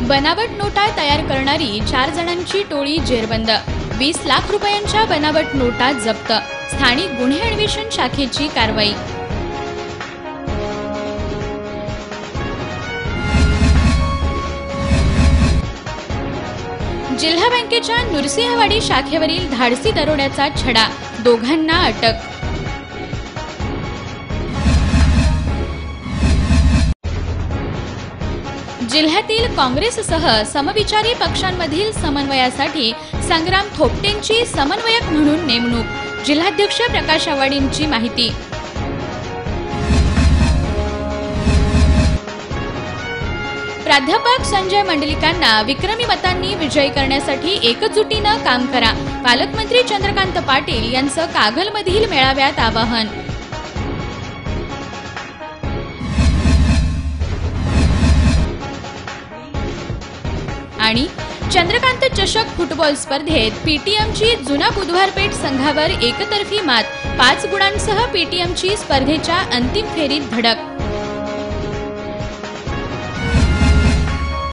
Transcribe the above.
बनावट नोटा तयार करणारी चार जणांची टोळी जेरबंद. वीस लाख रुपयांच्या बनावट नोटा जप्त. स्थानिक गुन्हे अन्वेषण शाखेची कारवाई. जिल्हा बँकेच्या नुरसिंहवाडी शाखेवरील धाडसी दरोड्याचा छडा. दोघांना अटक. जिल्ह्यातील काँग्रेससह समविचारी पक्षांमधील समन्वयासाठी संग्राम थोपटेंची समन्वयक म्हणून नेमणूक जिल्हाध्यक्ष प्रकाश आवाडींची माहिती. प्राध्यापक संजय मंडलिकांना विक्रमी मतांनी विजयी करण्यासाठी एकजुटीनं काम करा. पालकमंत्री चंद्रकांत पाटील यांचं कागलमधील मेळाव्यात आवाहन. आणि चंद्रकांत चषक फुटबॉल स्पर्धेत पीटीएमची जुना बुधवारपेठ संघावर एकतर्फी मात पाच गुणांसह पीटीएमची स्पर्धेच्या अंतिम फेरीत धडक.